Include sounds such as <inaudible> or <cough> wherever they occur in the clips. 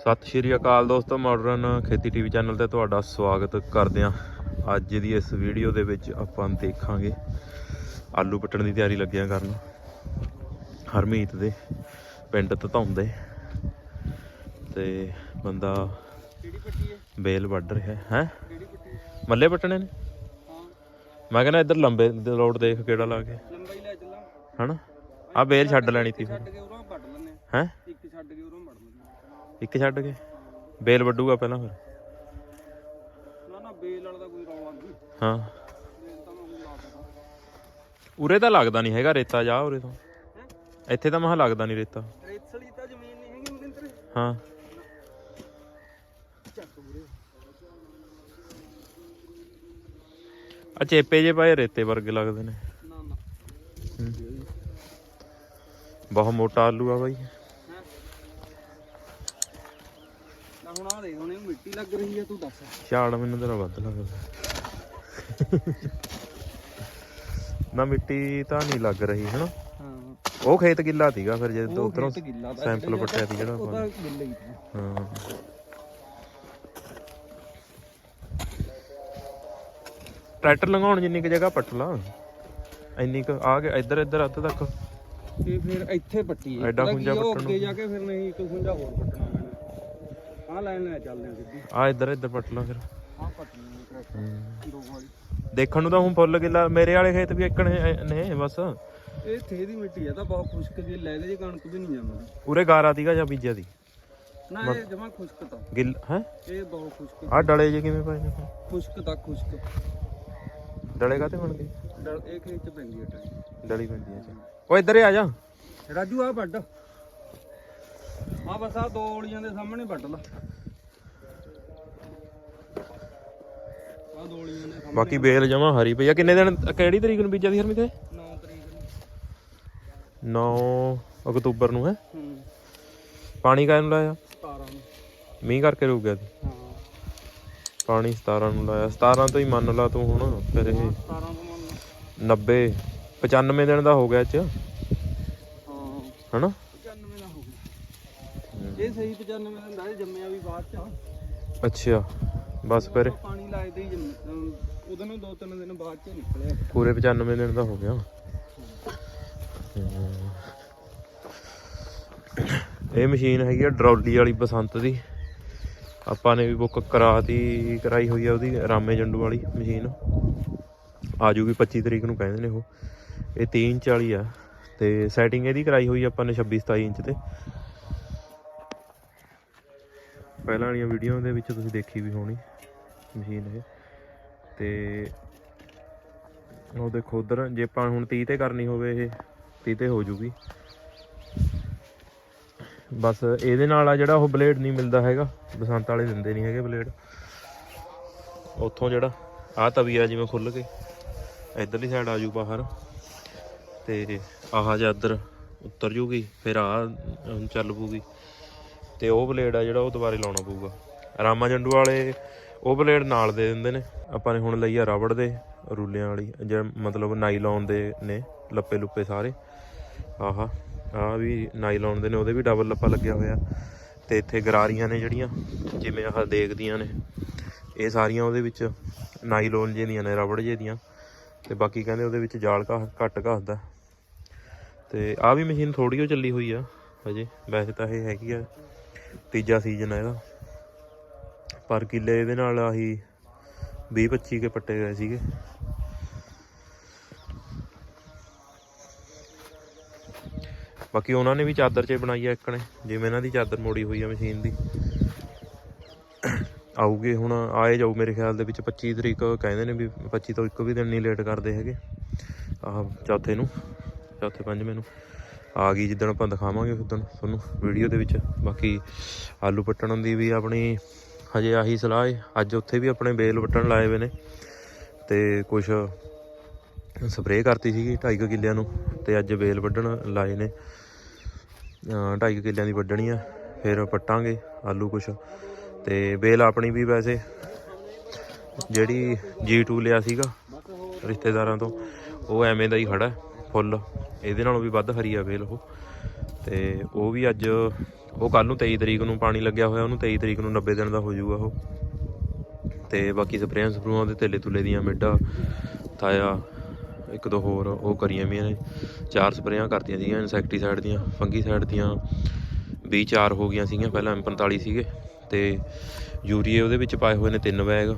ਸਤਿ ਸ਼੍ਰੀ ਅਕਾਲ ਦੋਸਤੋ ਮਾਡਰਨ ਖੇਤੀ ਟੀਵੀ ਚੈਨਲ ਤੇ ਤੁਹਾਡਾ ਸਵਾਗਤ ਕਰਦੇ ਹਾਂ। ਅੱਜ ਦੀ ਇਸ ਵੀਡੀਓ ਦੇ ਵਿੱਚ ਆਪਾਂ ਦੇਖਾਂਗੇ ਆਲੂ ਪੱਟਣ ਦੀ ਤਿਆਰੀ ਲੱਗਿਆ ਕਰਨ। ਹਰਮੀਤ ਦੇ ਪਿੰਡ ਤਤਾਉਂਦੇ ਤੇ ਬੰਦਾ ਕਿਹੜੀ ਪੱਟੀ ਹੈ ਬੇਲ ਵੱਢ ਰਿਹਾ ਹੈ। ਹੈ? ਮੱਲੇ ਪੱਟਣੇ ਨੇ? ਮੈਂ ਕਹਿੰਦਾ ਇੱਧਰ ਲੰਬੇ ਰੋਡ ਦੇਖ ਕਿਹੜਾ ਲਾ ਕੇ। ਲੰਬਾਈ ਲੈ ਚੱਲਾਂ। ਹਨਾ? ਆ ਬੇਲ ਛੱਡ ਲੈਣੀ ਤੀ ਛੱਡ ਕੇ ਉਰੋਂ ਵੱਢ ਲੈਣੇ ਹੈ? ਇੱਕ ਛੱਡ ਕੇ ਉਰੋਂ ਇੱਕ ਛੱਡ ਕੇ? ਬੇਲ ਵੱਢੂਗਾ ਪਹਿਲਾਂ ਫਿਰ। ਨਾ ਨਾ ਬੇਲ ਵਾਲਾ ਦਾ ਕੋਈ ਰੌਲਾ ਨਹੀਂ। ਹਾਂ। ਉਰੇ ਤਾਂ ਲੱਗਦਾ ਨਹੀਂ ਹੈਗਾ ਰੇਤਾ ਜਾ ਉਰੇ ਤੋਂ। ਇੱਥੇ ਤਾਂ ਮਹਾ ਲੱਗਦਾ ਨਹੀਂ ਰੇਤਾ। ਰੇਤਸਲੀ ਤਾਂ ਜ਼ਮੀਨ ਨਹੀਂ ਹੈਗੀ ਮਗਿੰਦਰ ਹਾਂ। ਚੱਕ ਉਰੇ। ਆ ਚੇਪੇ ਜੇ ਪਾਏ ਰੇਤੇ ਵਰਗੇ ਲੱਗਦੇ ਨੇ। ਨਾ ਨਾ। ਬਹੁਤ ਮੋਟਾ ਆਲੂ ਆ ਬਾਈ। ਹੈ ਨਾ ਹੁਣ ਆ ਦੇਖ ਹੁਣ ਇਹ ਮਿੱਟੀ ਲੱਗ ਰਹੀ ਹੈ ਤੂੰ ਦੱਸ। ਮੈਨੂੰ ਤੇਰਾ ਵੱਧ ਲੱਗਦਾ ਨਾ ਮਿੱਟੀ ਤਾਂ ਨਹੀਂ ਲੱਗ ਰਹੀ ਹਨਾ? ਹਾਂ। ਉਹ ਖੇਤ ਗਿੱਲਾ ਸੀਗਾ ਫਿਰ ਜੇ ਉਹ ਉਧਰੋਂ ਤਾਂ ਸੈਂਪਲ ਪੱਟਿਆ ਸੀ ਜਿਹੜਾ ਆਪਾਂ ਤਾਂ ਨੇ। ਹੀ। ਟਰੈਕਟਰ ਲੰਘਾਉਣ ਜਿੰਨੀ ਕੁ ਜਗ੍ਹਾ ਪੱਟ ਲਾ ਇੰਨੀ ਕੁ ਆ ਗਿਆ ਇੱਧਰ ਇੱਧਰ ਅੱਧ ਤੱਕ। ਤੇ ਫਿਰ ਇੱਥੇ ਪੱਟੀ ਐਡਾ ਖੁੰਝਾ ਕੀ ਪੱਟਣ ਅੱਗੇ। ਜਾ ਕੇ ਫਿਰ ਨਹੀਂ ਇੱਕ ਖੁੰਝਾ ਹੋਰ ਪੱਟਣਾ। ਆਹ ਲਾਈਨ ਲੈ ਚੱਲਦੇ ਆ ਸਿੱਧੀ। ਆ ਇੱਧਰ ਇੱਧਰ ਪੱਟ ਲਾ ਫਿਰ। ਦੋ ਵਾਲੀ। ਦੇਖਣ ਨੂੰ ਤਾਂ ਹੁਣ ਫੁੱਲ ਗਿੱਲਾ ਮੇਰੇ ਵਾਲੇ ਖੇਤ ਵੀ ਇੱਕਣੇ ਨੇ ਬਸ। ਇਹ ਥੇ ਦੀ ਮਿੱਟੀ ਆ ਤਾਂ ਬਹੁਤ ਖੁਸ਼ਕ ਜਿਹੀ ਲੈ ਇਹਦੇ ਚ ਕਣਕ ਵੀ ਨਹੀਂ ਜੰਮਦੀ ਉਰੇ ਗਾਰਾ ਦੀਗਾ ਜਾਂ ਬੀਜਿਆ ਦੀ? ਨਾ ਇਹ ਜਮਾ ਖੁਸ਼ਕ ਤਾਂ। ਗਿੱਲ ਹੈ? ਇਹ ਬਹੁਤ ਖੁਸ਼ਕ। ਆ ਡਲੇ ਜੇ ਕਿਵੇਂ ਪਏ ਨੇ? ਖੁਸ਼ਕ ਤਾਂ ਖੁਸ਼ਕ। ਡਲੇ ਕਾਤੇ ਬਣ ਗਏ ਡਲ ਇਹ ਖੇਤ ਚ ਪੈਂਦੀ ਡਲੀ ਆ ਇੱਧਰ ਆ ਜਾ। ਰਾਜੂ ਆ ਆ ਬਸ ਆ ਦੋ ਔਲੀਆਂ ਦੇ ਸਾਹਮਣੇ ਵੱਢ ਲਾ। ਆ ਦੋ ਔਲੀਆਂ ਦੇ ਸਾਹਮਣੇ ਬਾਕੀ ਬੇਲ ਜਮਾ ਹਰੀ ਪਈ ਆ। ਕਿੰਨੇ ਦਿਨ ਕਿਹੜੀ ਤਰੀਕ ਨੂੰ ਬੀਜਿਆ ਦੀ ਹਰਮੀ ਤੇ 9 ਤਰੀਕ ਨੂੰ। 9 ਅਕਤੂਬਰ ਨੂੰ ਹੈ? ਹੂੰ। ਪਾਣੀ ਕਾਹਨ ਲਾਇਆ? 17 ਨੂੰ। ਮੀਂਹ ਕਰਕੇ ਰੁਕ ਗਿਆ ਸੀ। ਹਾਂ। ਪਾਣੀ 17 ਨੂੰ ਲਾਇਆ। 17 ਤੋਂ ਹੀ ਮੰਨ ਲਾ ਤੂੰ ਹੁਣ ਫਿਰ ਇਹ 17 ਤੋਂ ਮੰਨ 90 95 ਦਿਨ ਦਾ ਹੋ ਗਿਆ ਚ। ਹਾਂ। ਹਨਾ? 95 ਦਾ ਹੋ ਗਿਆ ਇਹ ਸਹੀ 95 ਦਾ ਹੁੰਦਾ ਇਹ ਜੰਮਿਆ ਵੀ ਬਾਅਦ ਚ। ਆ। ਅੱਛਾ ਬਸ ਫਿਰ। ਪਾਣੀ ਤੇ ਹੀ ਜੰਮ ਉਹਦੇ ਨੂੰ ਦੋ ਤਿੰਨ ਦਿਨ ਬਾਅਦ ਚ ਨਿਕਲਿਆ। ਪੂਰੇ 95 ਦਿਨ ਦਾ ਹੋ ਗਿਆ। ਇਹ ਮਸ਼ੀਨ ਹੈਗੀ ਆ ਡਰੌਲੀ ਵਾਲੀ ਬਸੰਤ ਦੀ। ਆਪਾਂ ਨੇ ਵੀ ਬੁੱਕ ਕਰਾਤੀ ਕਰਾਈ ਹੋਈ ਆ ਉਹਦੀ ਰਾਮੇ ਜੰਡੂ ਵਾਲੀ ਮਸ਼ੀਨ। ਆ ਜੂਗੀ 25 ਤਰੀਕ ਨੂੰ ਕਹਿੰਦੇ ਨੇ ਉਹ। ਇਹ 3 ਇੰਚ ਵਾਲੀ ਆ। ਤੇ ਸੈਟਿੰਗ ਇਹਦੀ ਕਰਾਈ ਹੋਈ ਆਪਾਂ ਨੇ 26 27 ਇੰਚ ਤੇ। ਪਹਿਲਾਂ ਵਾਲੀਆਂ ਵੀਡੀਓ ਦੇ ਵਿੱਚ ਤੁਸੀਂ ਦੇਖੀ ਵੀ ਹੋਣੀ ਮਸ਼ੀਨ ਇਹ। ਤੇ ਉਹ ਦੇਖੋ ਉਧਰ, ਜੇ ਆਪਾਂ ਹੁਣ 30 ਤੇ ਕਰਨੀ ਹੋਵੇ ਇਹ 30 ਤੇ ਹੋ ਜੂਗੀ। ਬਸ ਇਹਦੇ ਨਾਲ ਆ ਜਿਹੜਾ ਉਹ ਬਲੇਡ ਨਹੀਂ ਮਿਲਦਾ ਹੈਗਾ, ਬਸੰਤ ਵਾਲੇ ਦਿੰਦੇ ਨਹੀਂ ਹੈਗੇ ਬਲੇਡ। ਉੱਥੋਂ ਜਿਹੜਾ ਆ ਤਵੀ ਆ ਜਿਵੇਂ ਖੁੱਲ ਕੇ, ਇਧਰਲੀ ਸਾਈਡ ਆ ਜੂ ਬਾਹਰ। ਤੇ ਆਹ ਜਿਹਾ ਇੱਧਰ ਉੱਤਰ ਜੂਗੀ, ਫਿਰ ਆ ਚੱਲ ਪੂਗੀ ਤੇ ਉਹ ਬਲੇਡ ਆ ਜਿਹੜਾ ਉਹ ਦੁਬਾਰੇ ਲਾਉਣਾ ਪਊਗਾ। ਰਾਮਾ ਜੰਡੂ ਵਾਲੇ ਉਹ ਬਲੇਡ ਨਾਲ ਦੇ ਦਿੰਦੇ ਨੇ। ਆਪਾਂ ਨੇ ਹੁਣ ਲਈ ਆ ਰਬੜ ਦੇ ਰੂਲਿਆਂ ਵਾਲੀ ਜਿਹੜਾ ਮਤਲਬ ਨਾਈਲੌਨ ਦੇ ਨੇ ਲੱਪੇ ਲੁੱਪੇ ਸਾਰੇ। ਆਹਾ ਆ ਵੀ ਨਾਈਲੌਨ ਦੇ ਨੇ, ਉਹਦੇ ਵੀ ਡਬਲ ਲੱਪਾ ਲੱਗਿਆ ਹੋਇਆ। ਤੇ ਇੱਥੇ ਗਰਾਰੀਆਂ ਨੇ ਜਿਹੜੀਆਂ, ਜਿਵੇਂ ਆਹ ਦੇਖਦੀਆਂ ਨੇ। ਇਹ ਸਾਰੀਆਂ ਉਹਦੇ ਵਿੱਚ ਨਾਈਲੌਨ ਜੇ ਦੀਆਂ ਨੇ, ਰਬੜ ਜੇ ਦੀਆਂ ਤੇ ਬਾਕੀ ਕਹਿੰਦੇ ਉਹਦੇ ਵਿੱਚ ਜਾਲ ਘਾ, ਘੱਟ ਘਸਦਾ। ਤੇ ਆ ਵੀ ਮਸ਼ੀਨ ਥੋੜੀ ਉਹ ਚੱਲੀ ਹੋਈ ਆ, ਹਜੇ। ਵੈਸੇ ਤਾਂ ਇਹ ਹੈਗੀ ਆ ਤੀਜਾ ਸੀਜ਼ਨ ਆ ਇਹਦਾ। ਪਰ ਕਿੱਲੇ ਇਹਦੇ ਨਾਲ ਆਹੀ 20 25 ਕੇ ਪੱਟੇ ਗਏ ਸੀਗੇ। ਬਾਕੀ ਉਹਨਾਂ ਨੇ ਵੀ ਚਾਦਰ 'ਚ ਬਣਾਈ ਆ ਇੱਕ ਨੇ। ਜਿਵੇਂ ਇਹਨਾਂ ਦੀ ਚਾਦਰ ਮੋੜੀ ਹੋਈ ਆ ਮਸ਼ੀਨ ਦੀ। ਆਊਗੇ ਹੁਣ, ਆਏ ਜਾਊ ਮੇਰੇ ਖਿਆਲ ਦੇ ਵਿੱਚ 25 ਤਰੀਕ ਕਹਿੰਦੇ ਨੇ ਵੀ 25 ਤੋਂ ਇੱਕ ਵੀ ਦਿਨ ਨਹੀਂ ਲੇਟ ਕਰਦੇ ਹੈਗੇ। ਆਹ ਚੌਥੇ ਨੂੰ, ਚੌਥੇ ਪੰਜਵੇਂ ਨੂੰ। ਆ ਗਈ ਜਿੱਦਣ ਆਪਾਂ ਦਿਖਾਵਾਂਗੇ ਉਦੋਂ ਤੁਹਾਨੂੰ ਵੀਡੀਓ ਦੇ ਵਿੱਚ। ਬਾਕੀ ਆਲੂ ਪੱਟਣ ਦੀ ਵੀ ਆਪਣੀ ਹਜੇ ਆਹੀ ਸਲਾਹ ਹੈ ਅੱਜ ਉੱਥੇ ਵੀ ਆਪਣੇ ਬੇਲ ਪੱਟਣ ਲਾਏ ਹੋਏ ਨੇ ਤੇ ਕੁਝ ਸਪਰੇਅ ਕਰਤੀ ਸੀਗੀ 2.5 ਕਿੱਲਿਆਂ ਨੂੰ ਤੇ ਅੱਜ ਬੇਲ ਵੱਢਣ ਲਾਏ ਨੇ। 2.5 ਕਿੱਲਿਆਂ ਦੀ ਵੱਢਣੀ ਆ, ਫਿਰ ਪੱਟਾਂਗੇ ਆਲੂ ਕੁਛ। ਤੇ ਬੇਲ ਆਪਣੀ ਵੀ ਵੈਸੇ ਜਿਹੜੀ G2 ਲਿਆ ਸੀਗਾ, ਰਿਸ਼ਤੇਦਾਰਾਂ ਤੋਂ, ਉਹ ਐਵੇਂ ਦਾ ਹੀ ਖੜਾ, ਫੁੱਲ। ਇਹਦੇ ਨਾਲੋਂ ਵੀ ਵੱਧ ਹਰੀ ਆ ਬੇਲ ਉਹ। ਤੇ ਉਹ ਵੀ ਅੱਜ, ਉਹ ਕੱਲ ਨੂੰ 23 ਤਰੀਕ ਨੂੰ ਪਾਣੀ ਲੱਗਿਆ ਹੋਇਆ, ਉਹਨੂੰ 23 ਤਰੀਕ ਨੂੰ 90 ਦਿਨ ਦਾ ਹੋ ਜਾਊਗਾ ਉਹ। ਤੇ ਬਾਕੀ ਸਪਰੇਆਂ ਸਪਰੂਆਂ ਦੇ ਤੇਲੇ ਤੁਲੇ ਦੀਆਂ ਮਿੱਡਾ, ਥਾਇਆ, ਇੱਕ ਦੋ ਹੋਰ, ਉਹ ਕਰੀਆਂ ਵੀ ਨੇ। ਚਾਰ ਸਪਰੇਆਂ ਕਰਤੀਆਂ ਸੀਗੀਆਂ, ਇਨਸੈਕਟੀਸਾਈਡ ਦੀਆਂ, ਫੰਗੀਸਾਈਡ ਦੀਆਂ। 20 ਚਾਰ ਹੋ ਗਈਆਂ ਸੀਗੀਆਂ, ਪਹਿਲਾਂ M45 ਸੀਗੇ। ਤੇ ਯੂਰੀਏ ਉਹਦੇ ਵਿੱਚ ਪਾਏ ਹੋਏ ਨੇ ਤਿੰਨ ਬੈਗ।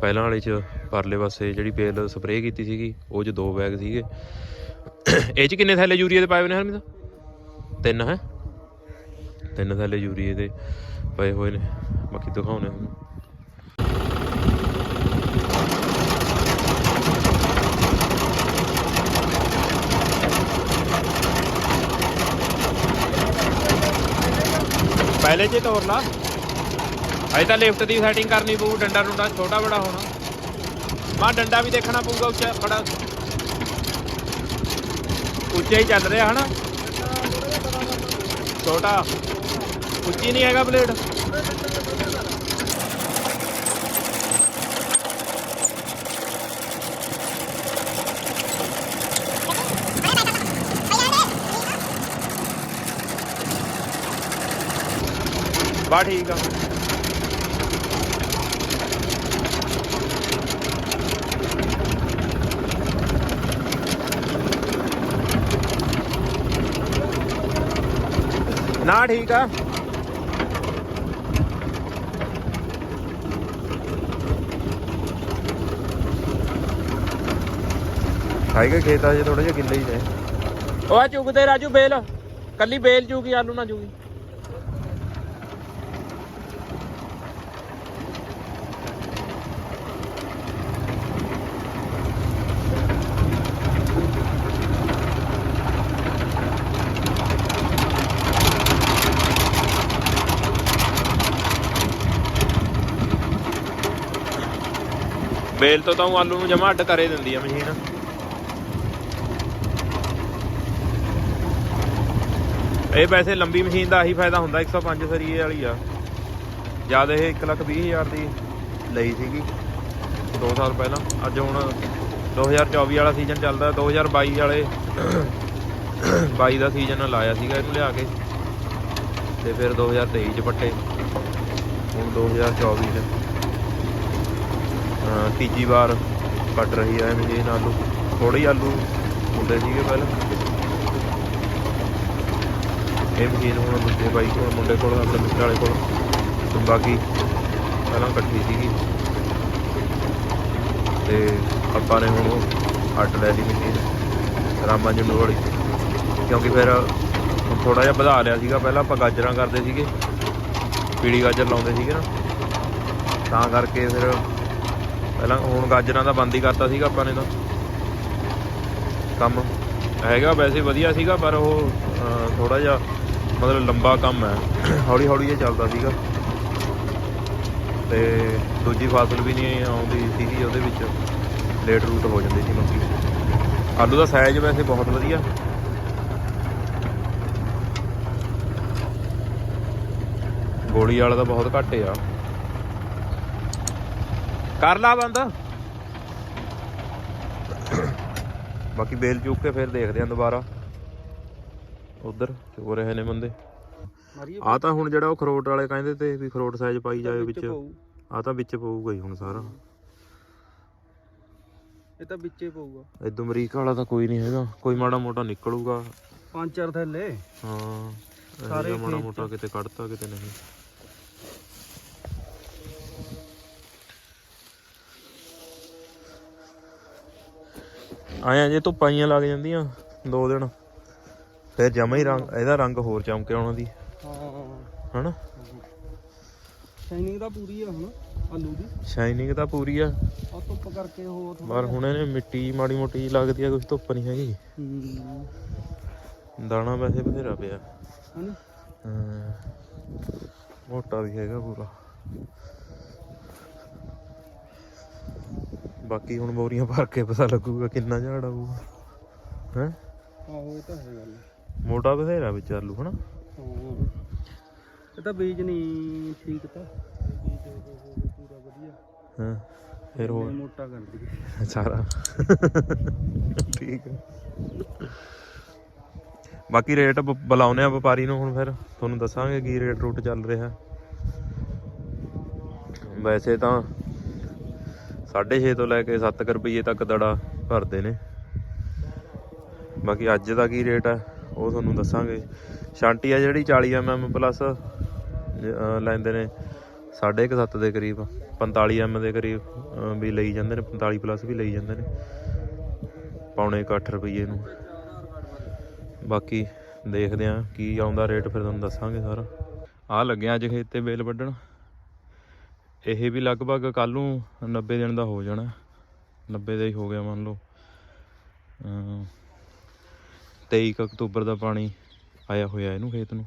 ਪਹਿਲਾਂ ਵਾਲੇ ਚ ਪਰਲੇ ਪਾਸੇ ਜਿਹੜੀ ਬੇਲ ਸਪਰੇਅ ਕੀਤੀ ਸੀਗੀ, ਉਹ ਚ ਦੋ ਬੈਗ ਸੀਗੇ। ਇਹ ਚ ਕਿੰਨੇ ਥੈਲੇ ਯੂਰੀਏ ਦੇ ਪਾਏ ਹੋਏ ਨੇ ਹਰਮਿਤ? ਤਿੰਨ ਹੈ। ਤਿੰਨ ਥੈਲੇ ਯੂਰੀਏ ਦੇ ਪਏ ਹੋਏ ਨੇ। ਬਾਕੀ ਦਿਖਾਉਣੇ ਹੁਣ ਪਹਿਲੇ ਜੇ ਤੋਰ ਲਾ। ਅਜੇ ਤਾਂ ਲਿਫਟ ਦੀ ਸੈਟਿੰਗ ਕਰਨੀ ਪਊ, ਡੰਡਾ ਡੁੰਡਾ ਛੋਟਾ ਬੜਾ ਹੋਣਾ। ਮਾ ਡੰਡਾ ਵੀ ਦੇਖਣਾ ਪਊਗਾ ਉੱਚਾ, ਬੜਾ ਉੱਚਾ ਹੀ ਚੱਲ ਰਿਹਾ ਹਨਾ? ਛੋਟਾ। ਉੱਚੀ ਨਹੀਂ ਹੈਗਾ ਬਲੇਡ ਬਾ ਠੀਕ ਆ। ਨਾ ਠੀਕ ਆ। ਖਾਈਗੇ ਖੇਤਾਂ 'ਚ ਥੋੜੇ ਜਿਹਾ ਗਿੱਲੇ ਹੀ ਨੇ। ਉਹ ਆ ਚੁਗਦੇ ਰਾਜੂ ਬੇਲ। ਕੱਲੀ ਬੇਲ ਚੁਗੀ, ਆਲੂ ਨਾ ਚੁਗੀ। ਬੇਲ ਤੋਂ ਤਾਂ ਊਂ ਆਲੂ ਨੂੰ ਜਮਾ ਅੱਡ ਕਰੇ ਦਿੰਦੀ ਆ ਮਸ਼ੀਨ। ਇਹ ਵੈਸੇ ਲੰਬੀ ਮਸ਼ੀਨ ਦਾ ਆਹੀ ਫਾਇਦਾ ਹੁੰਦਾ 105 ਸਰੀਏ ਵਾਲੀ ਆ। ਜਦ ਇਹ 120000 ਦੀ ਲਈ ਸੀਗੀ 2 ਸਾਲ ਪਹਿਲਾਂ। ਅੱਜ ਹੁਣ 2024 ਵਾਲਾ ਸੀਜ਼ਨ ਚੱਲਦਾ 2022 ਵਾਲੇ <coughs> 22 ਦਾ ਸੀਜ਼ਨ ਲਾਇਆ ਸੀਗਾ ਇਹਨੂੰ ਲਿਆ ਕੇ। ਤੇ ਫਿਰ 2023 ਚ ਪੱਟੇ, ਹੁਣ 2024 ਚ। ਤੀਜੀ ਵਾਰ ਕੱਟ ਰਹੀ ਹੈ ਮਸ਼ੀਨ ਆਲੂ ਥੋੜੇ ਹੀ ਆਲੂ ਹੁੰਦੇ ਸੀਗੇ ਪਹਿਲਾਂ। ਇਹ ਮਸ਼ੀਨ ਹੁਣ ਦੂਜੇ ਬਾਈ ਕੋਲ, ਮੁੰਡੇ ਕੋਲ, ਆਪਣੇ ਮਿੱਤਰ ਵਾਲੇ ਕੋਲ। ਤੇ ਬਾਕੀ ਪਹਿਲਾਂ ਇਕੱਠੀ ਸੀਗੀ। ਤੇ ਆਪਾਂ ਨੇ ਹੁਣ ਹੱਟ ਲੈ ਲਈ ਮਸ਼ੀਨ, ਰਾਮਾ ਜੰਡੂ ਵਾਲੀ। ਕਿਉਂਕਿ ਫਿਰ ਥੋੜਾ ਜਿਹਾ ਵਧਾ ਲਿਆ ਸੀਗਾ, ਪਹਿਲਾਂ ਆਪਾਂ ਗਾਜਰਾਂ ਕਰਦੇ ਸੀਗੇ। ਪੀੜੀ ਗਾਜਰ ਲਾਉਂਦੇ ਸੀਗੇ ਨਾ। ਤਾਂ ਕਰਕੇ ਫਿਰ ਪਹਿਲਾਂ ਹੁਣ ਗਾਜਰਾਂ ਦਾ ਬੰਦ ਹੀ ਕਰਤਾ ਸੀਗਾ ਆਪਾਂ ਨੇ ਤਾਂ। ਕੰਮ ਹੈਗਾ ਵੈਸੇ ਵਧੀਆ ਸੀਗਾ, ਪਰ ਉਹ ਥੋੜਾ ਜਿਹਾ ਮਤਲਬ ਲੰਬਾ ਕੰਮ ਹੈ। ਹੌਲੀ ਹੌਲੀ ਜਿਹਾ ਚੱਲਦਾ ਸੀਗਾ। ਤੇ ਦੂਜੀ ਫਸਲ ਵੀ ਨਹੀਂ ਆਉਂਦੀ ਸੀਗੀ ਉਹਦੇ ਵਿੱਚ। ਲੇਟ ਰੂਟ ਹੋ ਜਾਂਦੀ ਸੀ ਮੱਕੀ ਆਲੂ ਦਾ ਸਾਈਜ਼ ਵੈਸੇ ਬਹੁਤ ਵਧੀਆ। ਗੋਲੀ ਵਾਲਾ ਤਾਂ ਬਹੁਤ ਘੱਟ ਆ। ਕਰ ਲਾ ਬੰਦ। ਬਾਕੀ ਬੇਲ ਚੁੱਕ ਕੇ ਫਿਰ ਦੇਖਦੇ ਆਂ ਦੁਬਾਰਾ। ਉਧਰ ਹੋ ਰਹੇ ਨੇ ਬੰਦੇ। ਆ ਤਾਂ ਹੁਣ ਜਿਹੜਾ ਉਹ ਖਰੋਟ ਵਾਲੇ ਕਹਿੰਦੇ ਤੇ ਵੀ ਖਰੋਟ ਸਾਈਜ਼ ਪਾਈ ਜਾਵੇ ਵਿੱਚ ਆ ਤਾਂ ਵਿੱਚ ਪਊਗਾ ਹੀ ਹੁਣ ਸਾਰਾ। ਇਹ ਤਾਂ ਵਿੱਚੇ ਪਊਗਾ। ਇਦੋਂ ਅਮਰੀਕਾ ਵਾਲਾ ਤਾਂ ਕੋਈ ਨਹੀਂ ਹੈਗਾ। ਕੋਈ ਮਾੜਾ ਮੋਟਾ ਨਿਕਲੂਗਾ। ਪੰਜ ਚਾਰ ਥੱਲੇ। ਹਾਂ ਸਾਰੇ ਮਾੜਾ ਮੋਟਾ ਕਿਤੇ ਕੱਢਤਾ ਕਿਤੇ ਨਹੀਂ। ਆਇਆ ਜੇ ਧੁੱਪਾਂ ਜਿਹੀਆਂ ਲੱਗ ਜਾਂਦੀਆਂ ਦੋ ਦਿਨ। ਫਿਰ ਜਮਾ ਹੀ ਰੰਗ ਇਹਦਾ ਰੰਗ ਹੋਰ ਚਮਕੇ ਆਉਣਾ ਦੀ। ਹਾਂ। ਹਨਾ? ਸ਼ਾਈਨਿੰਗ ਤਾਂ ਪੂਰੀ ਆ ਹੁਣ ਆਲੂ ਦੀ। ਸ਼ਾਈਨਿੰਗ ਤਾਂ ਪੂਰੀ ਆ। ਆ ਧੁੱਪ ਕਰਕੇ ਥੋੜਾ ਪਰ ਹੁਣ ਇਹਨੇ ਮਿੱਟੀ ਮਾੜੀ ਮੋਟੀ ਜਿਹੀ ਲੱਗਦੀ ਆ ਕੁਝ ਧੁੱਪ ਨਹੀਂ ਹੈਗੀ। ਦਾਣਾ ਵੈਸੇ ਬਥੇਰਾ ਪਿਆ। ਹਨਾ? ਹਾਂ। ਮੋਟਾ ਵੀ ਹੈਗਾ ਪੂਰਾ। ਬਾਕੀ ਹੁਣ ਬੋਰੀਆਂ ਭਰ ਕੇ ਪਤਾ ਲੱਗੂਗਾ ਕਿੰਨਾ ਝਾੜ ਆਊਗਾ। ਹੈ? ਆਹੋ ਇਹ ਤਾਂ ਹੈ ਗੱਲ। ਮੋਟਾ ਬਥੇਰਾ ਵਿੱਚ ਆਲੂ ਹਨਾ? ਹਾਂ ਇਹ ਤਾਂ ਬੀਜ ਨਹੀਂ ਠੀਕ ਤਾਂ। ਇਹ ਬੀਜ ਉਹ- ਉਹ ਪੂਰਾ ਵਧੀਆ। ਹਾਂ? ਫਿਰ ਹੋਰ? ਮੋਟਾ ਕਰ ਦਈਏ। ਸਾਰਾ। ਠੀਕ ਹੈ। ਬਾਕੀ ਰੇਟ ਬ- ਬੁਲਾਉਂਦੇ ਆ ਵਪਾਰੀ ਨੂੰ ਹੁਣ ਫਿਰ। ਤੁਹਾਨੂੰ ਦੱਸਾਂਗੇ ਕੀ ਰੇਟ ਰੂਟ ਚੱਲ ਰਿਹਾ। ਵੈਸੇ ਤਾਂ 6.5 ਤੋਂ ਲੈ ਕੇ 7 ਰੁਪਏ ਤੱਕ ਦੜਾ ਭਰਦੇ ਨੇ। ਬਾਕੀ ਅੱਜ ਦਾ ਕੀ ਰੇਟ ਹੈ ਉਹ ਤੁਹਾਨੂੰ ਦੱਸਾਂਗੇ। ਸ਼ਾਂਟੀ ਆ ਜਿਹੜੀ 40 mm ਪਲੱਸ ਲੈਂਦੇ ਨੇ 7.5 ਦੇ ਕਰੀਬ 45 mm ਦੇ ਕਰੀਬ ਵੀ ਲਈ ਜਾਂਦੇ ਨੇ 45 ਪਲੱਸ ਵੀ ਲਈ ਜਾਂਦੇ ਨੇ। ਪੌਣੇ 8 ਰੁਪਏ ਨੂੰ। ਬਾਕੀ ਦੇਖਦੇ ਆ ਕੀ ਆਉਂਦਾ ਰੇਟ, ਫਿਰ ਤੁਹਾਨੂੰ ਦੱਸਾਂਗੇ ਸਾਰਾ। ਆ ਲੱਗਿਆ ਅੱਜ ਖੇਤ ਤੇ ਬੇਲ ਵੱਢਣ। ਇਹ ਵੀ ਲਗਭਗ ਕੱਲ ਨੂੰ 90 ਦਿਨ ਦਾ ਹੋ ਜਾਣਾ। 90 ਦਾ ਹੀ ਹੋ ਗਿਆ ਮੰਨ ਲਓ। ਅਮ 23 ਕੁ ਅਕਤੂਬਰ ਦਾ ਪਾਣੀ ਆਇਆ ਹੋਇਆ ਇਹਨੂੰ ਖੇਤ ਨੂੰ।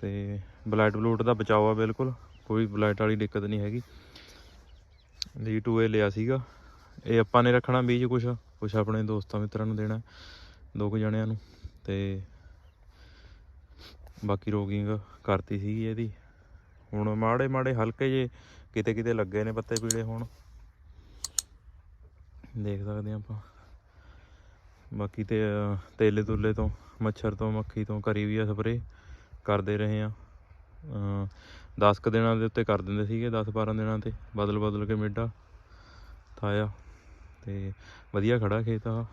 ਤੇ ਬਲੈਟ ਬਲੂਟ ਦਾ ਬਚਾਓ ਆ ਬਿਲਕੁਲ, ਕੋਈ ਬਲੈਟ ਵਾਲੀ ਦਿੱਕਤ ਨਹੀਂ ਹੈਗੀ। ਡੀ 2 ਲਿਆ ਸੀਗਾ। ਇਹ ਆਪਾਂ ਨੇ ਰੱਖਣਾ ਬੀਜ ਕੁਛ ਕੁਛ ਆਪਣੇ ਦੋਸਤਾਂ ਮਿੱਤਰਾਂ ਨੂੰ ਦੇਣਾ, ਦੋ ਕੁ ਜਣਿਆਂ ਨੂੰ। ਤੇ ਬਾਕੀ ਰੋਗਿੰਗ ਕਰਤੀ ਸੀਗੀ ਇਹਦੀ। ਹੁਣ ਮਾੜੇ ਮਾੜੇ ਹਲਕੇ ਜੇ ਕਿਤੇ ਕਿਤੇ ਲੱਗੇ ਨੇ ਪੱਤੇ ਪੀਲੇ ਹੁਣ। ਦੇਖ ਸਕਦੇ ਹਾਂ ਆਪਾਂ। ਬਾਕੀ ਤੇ, ਤੇਲੇ ਤੁਲੇ ਤੋਂ, ਮੱਛਰ ਤੋਂ, ਮੱਖੀ ਤੋਂ ਕਰੀ ਵੀ ਆ ਸਪਰੇ ਕਰਦੇ ਰਹੇ ਆ 10 ਕੁ ਦਿਨਾਂ ਦੇ ਉੱਤੇ ਕਰ ਦਿੰਦੇ ਸੀਗੇ 10 12 ਦਿਨਾਂ ਤੇ। ਬਦਲ ਬਦਲ ਕੇ ਮਿੱਡਾ ਥਾਇਆ। ਤੇ ਵਧੀਆ ਖੜਾ ਖੇਤ ਆ।